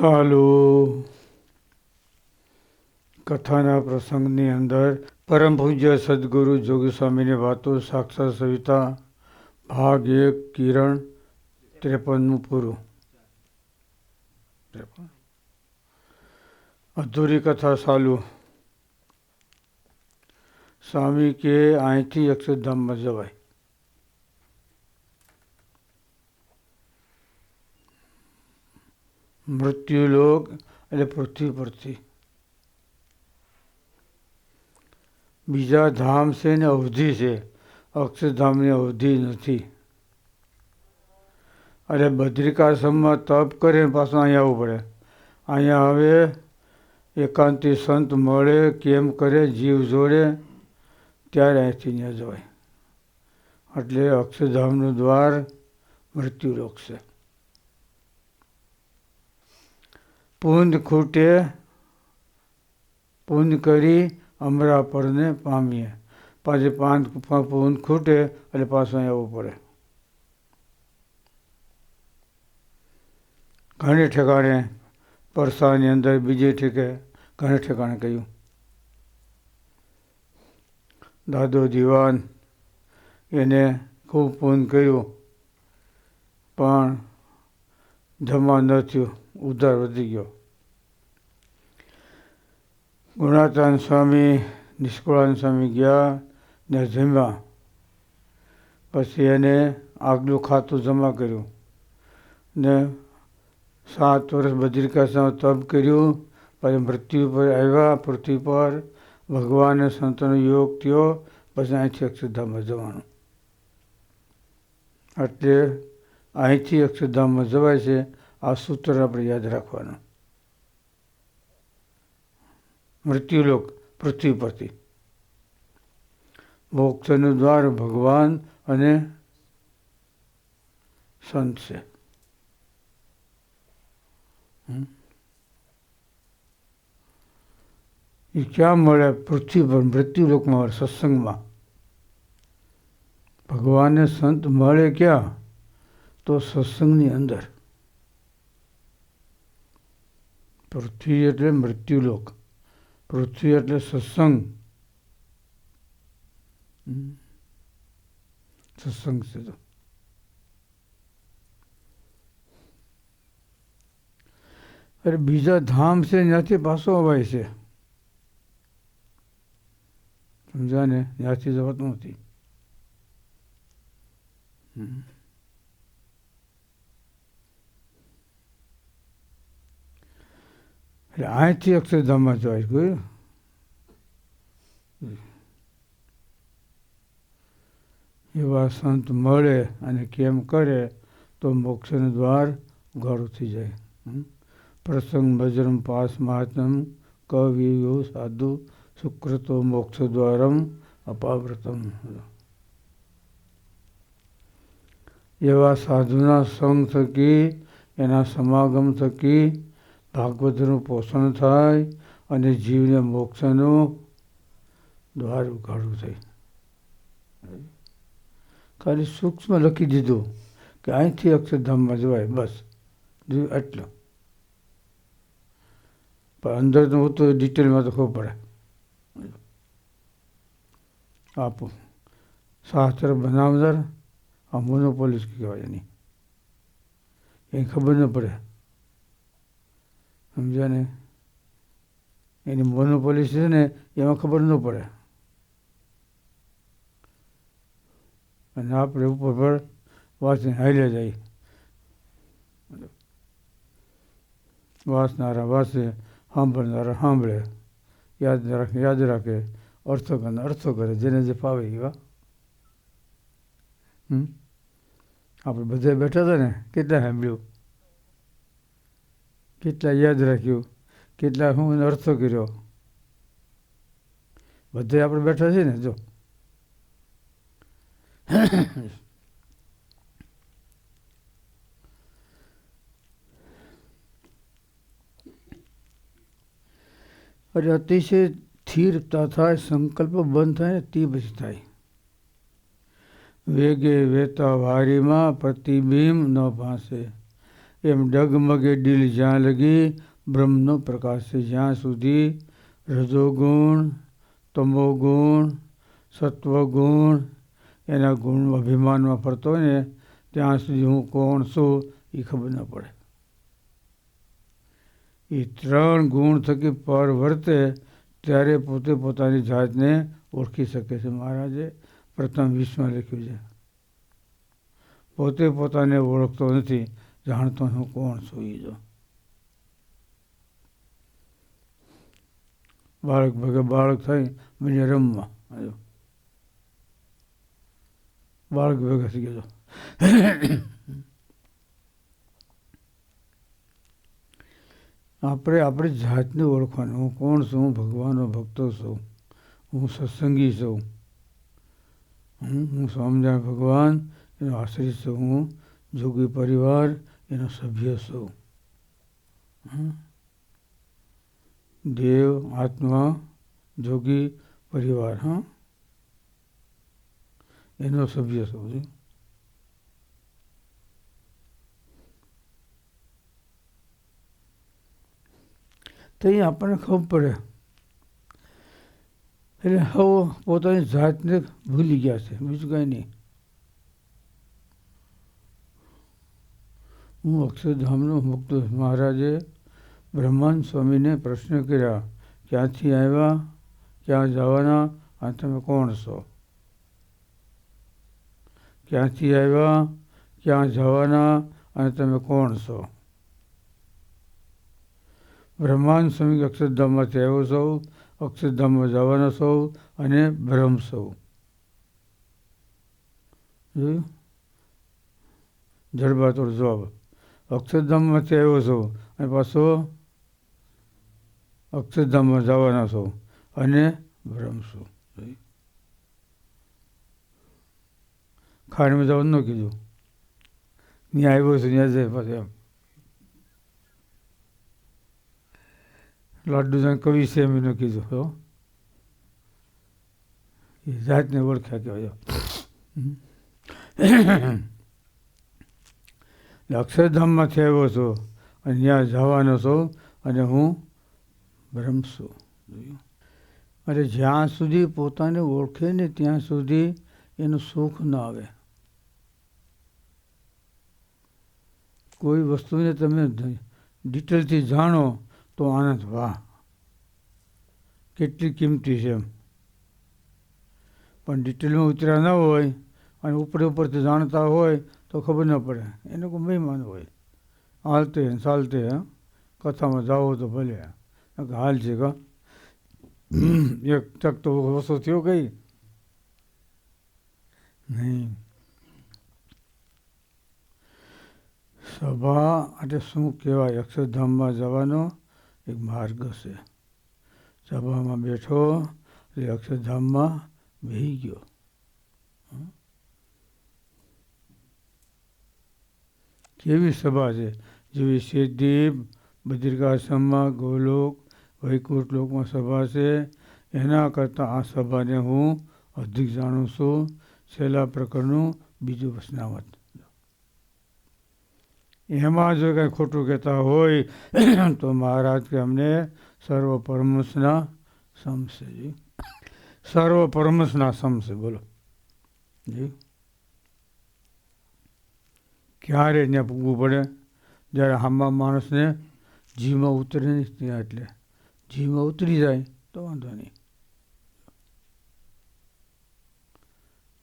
સાલું કથાના પ્રસંગની અંદર પરમ પૂજ્ય સદગુરુ જોગી સ્વામીની વાતો સાક્ષાત સવિતા, ભાગ એક, કિરણ ત્રેપનનું પૂરું. અધૂરી કથા ચાલુ. સ્વામી કે અહીંથી અક્ષરધામમાં જવાય. મૃત્યુલોક એટલે પૃથ્વી પરથી. બીજા ધામ છે ને અવધિ છે. અક્ષરધામની અવધિ નથી. અરે બદ્રિકાશ્રમમાં તપ કરે પાછું અહીંયા આવવું પડે. અહીંયા હવે એકાંતિ સંત મળે, કેમ કરે, જીવ જોડે, ત્યારે અહીંથી ત્યાં જવાય. એટલે અક્ષરધામનું દ્વાર મૃત્યુલોક છે. પૂંદ ખૂટે, પૂંદ કરી અમરાપરને પામીએ. પાછી પાંદ પૂંદ ખૂટે એટલે પાછું આવવું પડે. ઘણી ઠેકાણે પરસાની અંદર બીજે ઠેકે ઘણે ઠેકાણે કહ્યું. દાદો દીવાન એને ખૂબ પૂન કર્યું, પણ જમા ન થયું. ઉધાર વધી ગયો. ગુણાતાન સ્વામી, નિષ્કુળાન સ્વામી ગયા ને જમ્યા. પછી એને આગલું ખાતું જમા કર્યું ને સાત વર્ષ બદ્રિકાશ્રમ તપ કર્યું. પછી મૃત્યુ પર આવ્યા, પૃથ્વી પર ભગવાન સંતનો યોગ થયો. પછી અહીંથી અક્ષરધામમાં જવાનું. એટલે અહીંથી અક્ષરધામમાં જવાય છે. આ સૂત્ર આપણે યાદ રાખવાનું. મૃત્યુલોક પૃથ્વી પરથી મોક્ષનું દ્વાર ભગવાન અને સંત છે. એ ક્યાં મળે? પૃથ્વી પર, મૃત્યુલોકમાં મળે સત્સંગમાં. ભગવાનને સંત મળે ક્યાં? તો સત્સંગની અંદર. પૃથ્વી એટલે મૃત્યુલોક. પૃથ્વી એટલે સત્સંગ સત્સંગ છે તો. અરે બીજા ધામ છે, ત્યાંથી પાછો અવાય છે. સમજા ને ત્યાંથી જવાતું નથી. એટલે અહીંથી અક્ષરધામમાં જવાય ગયું એવા સંત મળે અને કેમ કરે તો મોક્ષનું દ્વાર ઉઘાડું થઈ જાય. પ્રસંગ ભજરમ પાસ મહાત્મ કવિયો સાધુ સુકૃતો મોક્ષ દ્વારમ અપાવ્રતમ. એવા સાધુના સંગ થકી, એના સમાગમ થકી ભાગવતનું પોષણ થાય અને જીવને મોક્ષનું દ્વાર ઉઘાડું થાય. ખાલી સૂક્ષ્મ લખી દીધું કે અહીંથી અક્ષરધામમાં જવાય, બસ. એટલું પણ અંદર તો હું તો ડિટેલમાં તો ખબર પડે. આપો. શાસ્ત્ર બનાવનાર આ મોનોપોલિસ કહેવાય એની. એ ખબર ન પડે. સમજ્યા ને? એની મોનોપોલિસ છે ને, એમાં ખબર ન પડે. અને આપણે ઉપર પર વાસને હાલે જાય. વાસનારા વાસે સાંભળનારા સાંભળે. યાદ રાખે યાદ રાખે. અર્થો કરે અર્થો કરે, જેને જે ફાવે એવા હમ? આપણે બધા બેઠા હતા ને, કેટલા સાંભળ્યું? કેટલા યાદ રાખ્યું, કેટલા હું અર્થો કર્યો. બધે આપણે બેઠા છીએ ને, જો. અરે અતિશય સ્થિરતા થાય, સંકલ્પ બંધ થાય ને તે પછી થાય. વેગે વેતા વારીમાં પ્રતિબિંબ ન ભાંસે. એમ ડગમગે દિલ જ્યાં લગી, બ્રહ્મનો પ્રકાશ છે જ્યાં સુધી. રજોગુણ, તમોગુણ, સત્વગુણ, એના ગુણ અભિમાનમાં ફરતો હોય ને, ત્યાં સુધી હું કોણ છું એ ખબર ન પડે. એ ત્રણ ગુણ થકી પર વર્તે, ત્યારે પોતે પોતાની જાતને ઓળખી શકે છે મહારાજે. પ્રથમ વિશ્વમાં લખ્યું છે. પોતે પોતાને ઓળખતો નથી. જાણતો હું કોણ છું એ જો. બાળક ભગે બાળક થઈ મને રમવા આજો બાળક ભેગા થઈ ગયો આપણે, આપણી જાતને ઓળખવાનું. હું કોણ છું? હું ભગવાનનો ભક્તો છું. હું સત્સંગી છું. હું હું સ્વામિનારાયણ ભગવાન. એનો આશ્રિત છું હું. જોગી પરિવાર. એનો સભ્ય સૌ દેવ, આત્મા, જોગી, પરિવાર હા એનો સભ્ય સૌ છું? તો એ આપણને ખબર પડે. એટલે હવે પોતાની જાતને ભૂલી ગયા છે. બીજું કાંઈ નહીં. હું અક્ષરધામનો મુક્ત મહારાજે બ્રહ્માંડ સ્વામીને પ્રશ્ન કર્યા, ક્યાંથી આવ્યા? ક્યાં જવાના? અને તમે કોણ છો? ક્યાંથી આવ્યા? ક્યાં જવાના? અને તમે કોણ છો? બ્રહ્માંડ સ્વામી અક્ષરધામમાંથી આવ્યો સૌ અક્ષરધામમાં જવાના સૌ અને બ્રહ્મ સૌ જડબાતોડ જવાબ. અક્ષરધામમાંથી આવ્યો છો અને પાછો અક્ષરધામમાં જવાના છો અને જોયું? ખાણીમાં જવાનું ન કીધું. ત્યાં આવ્યો છું, ત્યાં જાય પાછું એમ. લાડુ જાણ કવિ છે એમ એનું કીધું, હો. એ જાતને ઓળખ્યા કહેવાય અક્ષરધામમાંથી આવ્યો છો અને ત્યાં જવાનો છો અને હું બ્રહ્મ છું? અને જ્યાં સુધી પોતાને ઓળખે ને ત્યાં સુધી એનું સુખ ન આવે. કોઈ વસ્તુને તમે ડિટેલથી જાણો તો આનંદ વાહ. કેટલી કિંમતી છે એમ. પણ ડિટેલમાં ઉતર્યા ન હોય અને ઉપર ઉપરથી જાણતા હોય તો ખબર ન પડે. એને કોઈ મહેમાન હોય. હાલતે, ચાલતે કથામાં જાઓ તો ભલે. હાલ છે, કા? એક ટક તો ઓછો થયો કઈ. નહીં. સભા એટલે શું કહેવાય? અક્ષરધામમાં જવાનો એક માર્ગ છે સભામાં બેઠો એટલે અક્ષરધામમાં બેહી ગયો. કેવી સભા છે, જેવી સિદ્ધિ બદ્રિકાશ્રમમાં ગોલોક, વૈકુંઠ લોકમાં સભા છે. એના કરતાં આ સભાને હું અધિક જાણું છું. છેલ્લા પ્રકરણનું બીજું વસનાવત એમાં જો કંઈ ખોટું કહેતા હોય, તો મહારાજ કે અમને સર્વ પરમસના સમશે જી સર્વ પરમસના સમશે બોલો. જી. ક્યારે ત્યાં પૂગવું પડે? જ્યારે હામા માણસને જીવમાં ઉતરે નહીં ત્યાં એટલે. જીવમાં ઉતરી જાય, તો વાંધો નહીં.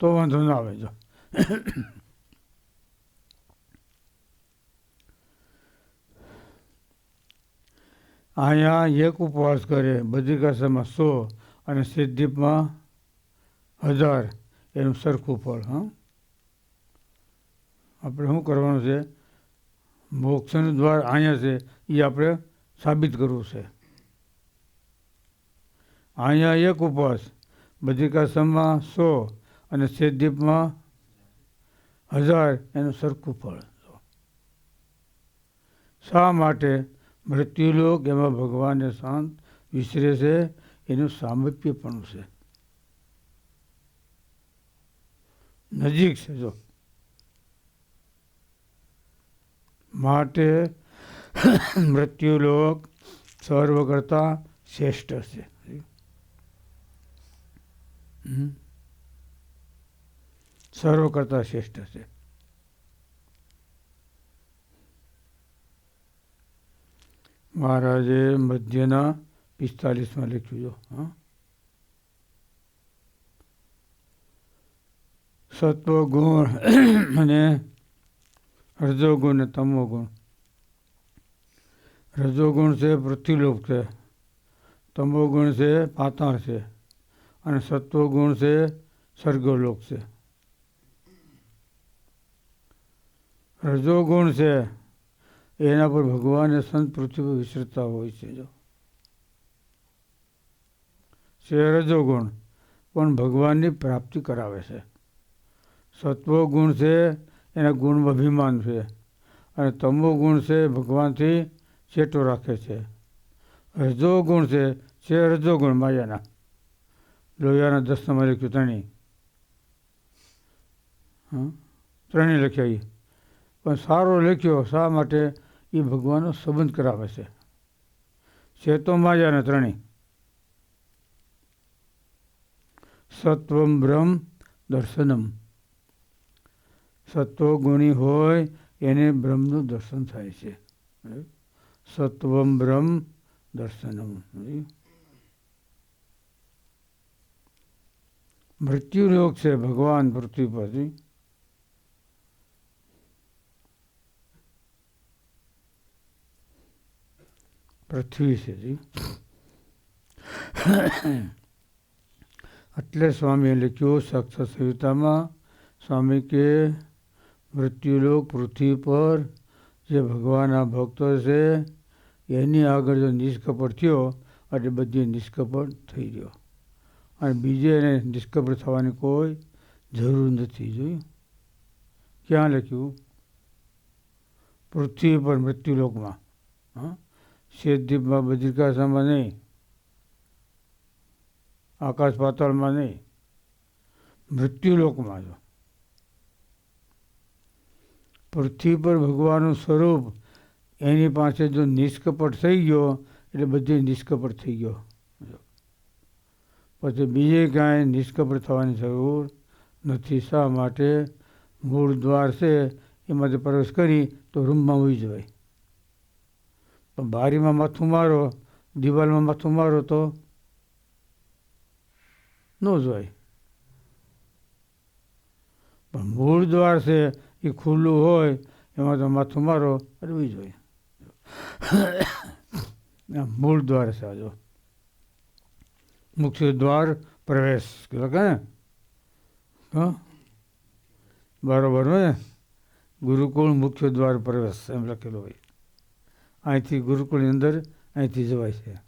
તો વાંધો ના આવે, જો. અહીંયા એક ઉપવાસ કરે, બદ્રિકાશ્રમમાં સો અને સિદ્ધિપમાં હજાર. એનું સરખું ફળ, હા? આપણે શું કરવાનું છે? મોક્ષનું દ્વાર અહીંયા છે, એ આપણે સાબિત કરવું છે. અહીંયા એક ઉપવાસ, બદ્રિકાશ્રમમાં સો અને સિદ્ધિપમાં હજાર એનું સરખું ફળ. શા માટે મૃત્યુલોક એમાં ભગવાનને શાંત વિસરે છે? એનું સામીપ્યપણું છે. નજીક છે, જો. માટે મૃત્યુલોક સર્વ કરતાં શ્રેષ્ઠ છે. સર્વ કરતાં શ્રેષ્ઠ છે. મહારાજે મધ્યના પિસ્તાલીસમાં લખ્યું જો, હા. સત્વગુણ અને રજોગુણ અને તમોગુણ. રજોગુણ છે, પૃથ્વીલોક છે. તમોગુણ છે, પાતાળ છે. અને સત્વગુણ છે, સ્વર્ગલોક છે. રજોગુણ છે, એના પર ભગવાન અને સંત પૃથ્વી પર વિસરતા હોય છે, જો. છે રજોગુણ પણ ભગવાનની પ્રાપ્તિ કરાવે છે. સત્વગુણ છે એના ગુણમાં અભિમાન છે. અને તમો ગુણ છે ભગવાનથી ચેટો રાખે છે. રજો ગુણ છે છે રજોગુણ માયાના. લોહિયાના દસનામાં લખ્યું, ત્રણેય. હં? ત્રણેય લખ્યા એ પણ સારો લખ્યો શા માટે? એ ભગવાનનો સંબંધ કરાવે છે. છે તો માયાના ત્રણેય. સત્વમ બ્રહ્મ દર્શનમ. સત્વ ગુણી હોય એને બ્રહ્મનું દર્શન થાય છે. સત્વમ બ્રહ્મ દર્શનમ. મૃત્યુલોક છે ભગવાન પૃથ્વી પરથી. પૃથ્વી છે જી. એટલે સ્વામીએ લખ્યું સક્ષ સંહિતામાં સ્વામી કે મૃત્યુલોક પૃથ્વી પર જે ભગવાનના ભક્તો છે, એની આગળ જો નિષ્કપટ થયો, એટલે બધી નિષ્કપટ થઈ ગયો. અને બીજે એને નિષ્કપટ થવાની કોઈ જરૂર નથી, જોયું? ક્યાં લખ્યું? પૃથ્વી પર મૃત્યુલોકમાં. હા? શેતદ્વીપમાં બદ્રિકાશામાં નહીં. આકાશ પાતાળમાં નહીં. મૃત્યુલોકમાં જો. પૃથ્વી પર ભગવાનનું સ્વરૂપ એની પાસે જો નિષ્કપટ થઈ ગયો, એટલે બધે નિષ્કપટ થઈ ગયો. પછી બીજે કાંઈ નિષ્કપટ થવાની જરૂર નથી. શા માટે? મૂળ દ્વાર છે એમાંથી પ્રવેશ કરી, તો રૂમમાં હોઈ જવાય. પણ બારીમાં માથું મારો, દિવાલમાં માથું મારો તો ન જોવાય. પણ મૂળ દ્વાર છે એ ખુલ્લું હોય, એમાં તો માથું મારો અડવી જોઈએ. મૂળ દ્વાર આ મુખ્ય દ્વાર પ્રવેશ ને? હા? બરોબર ને? ગુરુકુળ મુખ્ય દ્વાર પ્રવેશ એમ લખેલું હોય. અહીંથી ગુરુકુળની અંદર અહીંથી જવાય છે.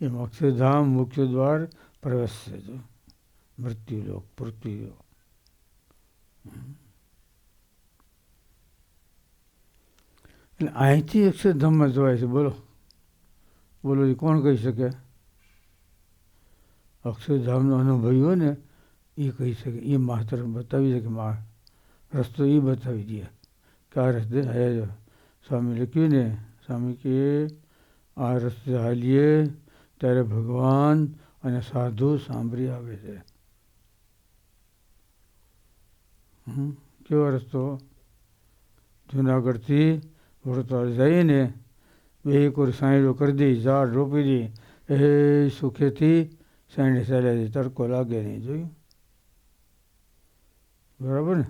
એ મોક્ષધામ મુખ્ય દ્વાર પ્રવેશ છે જો. મૃત્યુલોક, પૃથ્વીલોક. એટલે અહીંથી અક્ષરધામમાં જવાય છે, બોલો. બોલો એ કોણ કહી શકે? અક્ષરધામનો અનુભવી હોય ને, એ કહી શકે, એ માત્ર બતાવી શકે, મા રસ્તો એ બતાવી દે કે આ રસ્તે હાલ્યા સ્વામી લખ્યું ને, સ્વામી કે, આ રસ્તે હાલીએ, ત્યારે ભગવાન અને સાધુ સાંભળી આવે છે હમ, કેવો રસ્તો જુનાગઢથી વડોદરા જઈને બે કોર સાંયડો કરી દઈ, ઝાડ રોપી દઈ, એ સુખેથી સાંયડે ચાલ્યા જાય, તડકો લાગે નહીં, જોયું? બરાબર ને?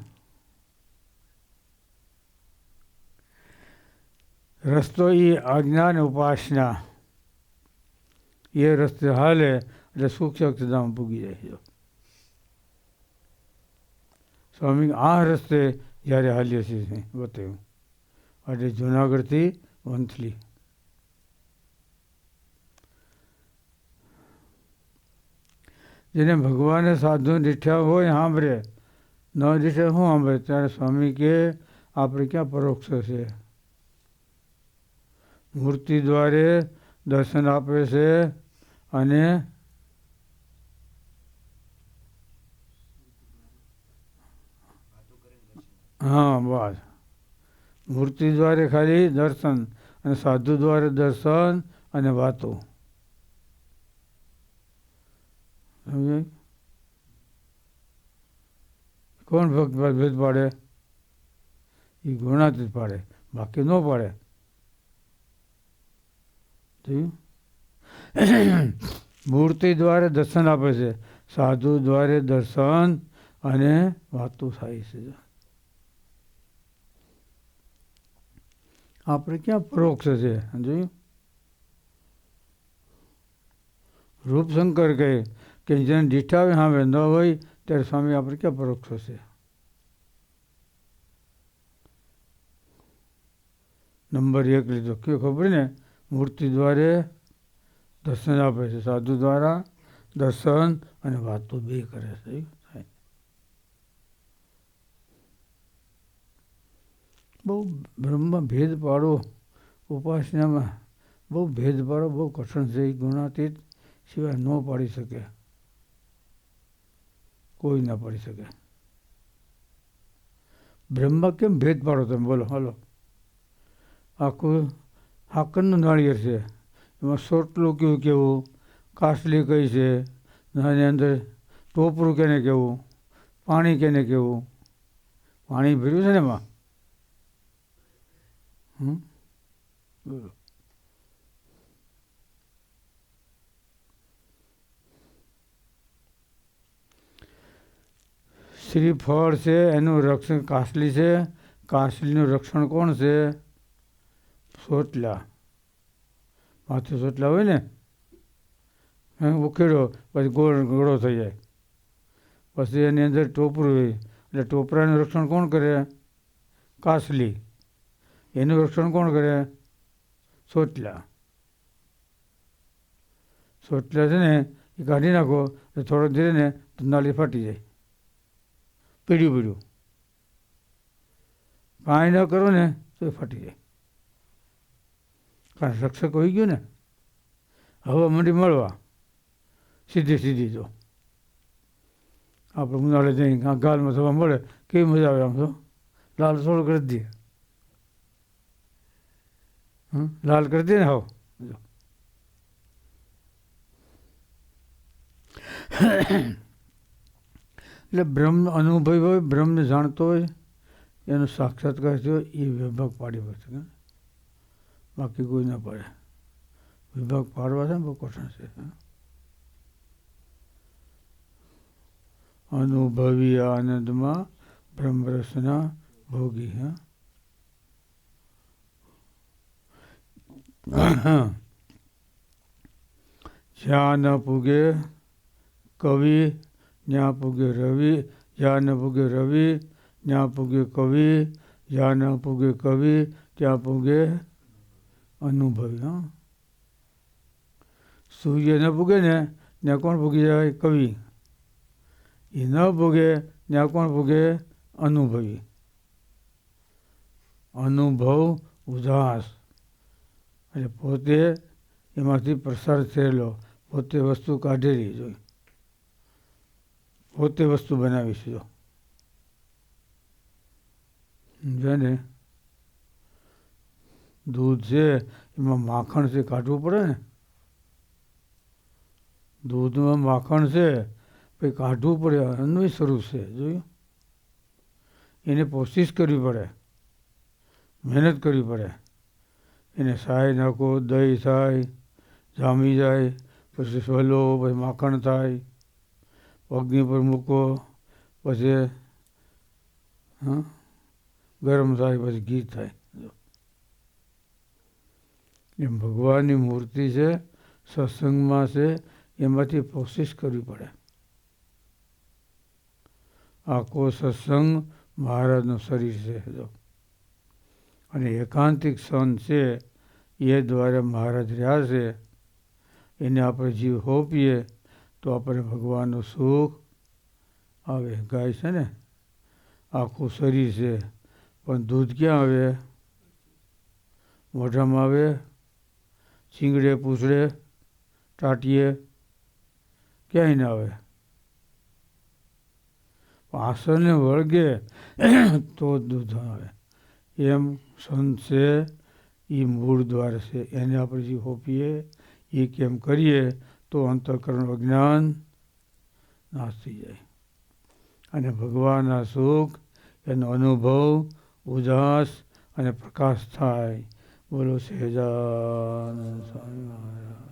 રસ્તો એ આજ્ઞા અને ઉપાસના. એ રસ્તે હાલે એટલે સુખ અક્ષરધામ પૂગી જાય સ્વામી, આ રસ્તે જ્યારે હાલીએ છીએ બતાવ્યું. એટલે જુનાગઢથી વંથલી. જેને ભગવાને સાધુ દીઠ્યા હોય સાંભળે, ન દીઠે શું સાંભળે? ત્યારે સ્વામી કે, આપણે ક્યાં પરોક્ષ છે? મૂર્તિ દ્વારે દર્શન આપે છે અને હા, બસ. મૂર્તિ દ્વારે ખાલી દર્શન અને સાધુ દ્વારે દર્શન અને વાતો. કોણ ભક્ત ભેદ પાડે? એ ગુણાતીત પાડે, બાકી ન પાડે. મૂર્તિ દ્વારે દર્શન આપે છે, સાધુ દ્વારે દર્શન અને વાતો થાય છે. આપણે ક્યાં પરોક્ષ છે? જોયું રૂપશંકર કહે કે જેને દીઠાવે સામે ન હોય, ત્યારે સ્વામી આપણે ક્યાં પરોક્ષ છે નંબર એક લીધો. કયો ખબર ને? મૂર્તિ દ્વારે દર્શન આપે છે, સાધુ દ્વારા દર્શન અને વાતો બે કરે છે. બહુ બ્રહ્મ ભેદ પાડો. ઉપાસનામાં બહુ ભેદ પાડો, બહુ કઠણ છે, એ ગુણાતીત સિવાય ન પાડી શકે. કોઈ ના પાડી શકે. બ્રહ્મમાં કેમ ભેદ પાડો તમે? બોલો હાલો આખું હાકરનું નાળિયેર છે. એમાં સોટલું કેવું કેવું? કાસલી કઈ છે? એની અંદર ટોપરું કેને કેવું? પાણી કેને કેવું? પાણી ભર્યું છે ને એમાં? હમ બોલો શ્રીફળ છે, એનું રક્ષણ કાસલી છે. કાસલીનું રક્ષણ કોણ છે? સોટલા. માથું સોટલા હોય ને? ઉખેડો, પછી ગોળ, ગોળો થઈ જાય. પછી એની અંદર ટોપરું હોય. એટલે ટોપરાનું રક્ષણ કોણ કરે? કાસલી. એનું રક્ષણ કોણ કરે? સોટલા. સોટલા છે ને, એ કાઢી નાખો તો થોડો ધીરે ને નાળી ફાટી જાય. પીડ્યું પીડ્યું કાંઈ ન કરો ને, તો એ ફાટી જાય. કારણ રક્ષક હોઈ ગયું ને, હવા મંડી મળવા. સીધી સીધી તો આપણે ઉનાળે જઈને ગાલમાં થવા મળે, કેવી મજા આવે આમ તો. લાલ થોડું કરી દઈએ લાલ કરી દે ને હો એટલે બ્રહ્મ અનુભવી હોય, બ્રહ્મને જાણતો હોય, એનો સાક્ષાત્કાર થયો, એ વિભાગ પાડી કે બાકી કોઈ ના પાડે. વિભાગ પાડવા છે ને, બહુ કઠણ છે. અનુભવી આનંદમાં બ્રહ્મરસના ભોગી, હા? જ્યાં ન પૂગે કવિ, જ્યાં પૂગે રવિ, જ્યાં ન પૂગે રવિ, જ્યાં પૂગે કવિ, જ્યાં ન પૂગે કવિ, ત્યાં પૂગે અનુભવી, હા. સૂર્ય ન પૂગે ને, ત્યાં કોણ પૂગી જાય? કવિ. એ ન પૂગે, ત્યાં કોણ પૂગે? અનુભવી. અનુભવ ઉદાસ. એટલે પોતે એમાંથી પ્રસાર થયેલો, પોતે વસ્તુ કાઢેલી જોઈ પોતે વસ્તુ બનાવી છે જો. દૂધ છે, એમાં માખણ છે, કાઢવું પડે ને? દૂધમાં માખણ છે, પછી કાઢવું પડે અન્વય સ્વરૂપ છે, જોયું? એને કોશિશ કરવી પડે, મહેનત કરવી પડે. એને સાય નાખો, દહીં થાય જામી જાય, પછી સહેલો પછી માખણ થાય, અગ્નિ પર મૂકો, પછી, હા, ગરમ થાય, પછી ઘી થાય. એમ ભગવાનની મૂર્તિ છે, સત્સંગમાં છે, એમાંથી કોશિશ કરવી પડે. આખો સત્સંગ મહારાજનું શરીર છે, જો. અને એકાંતિક સંત છે, એ દ્વારા મહારાજ રહ્યા છે. એને આપણે જીવ હોપીએ, તો આપણે ભગવાનનું સુખ આવે. ગાય છે ને? આખું શરીર છે. પણ દૂધ ક્યાં આવે? મોઢામાં આવે? ચીંગડે, પૂછડે, ટાટીએ ક્યાંય ના આવે? આસને વળગે તો દૂધ આવે. એમ સંત છે એ મૂળ દ્વાર છે. એને આપણે જે હોપીએ, એ કેમ કરીએ, તો અંતઃકરણ અજ્ઞાન નાશ થઈ જાય. અને ભગવાનના સુખ, એનો અનુભવ, ઉદાસ અને પ્રકાશ થાય. બોલો સહેજાનંદ સ્વામી મહારાજ.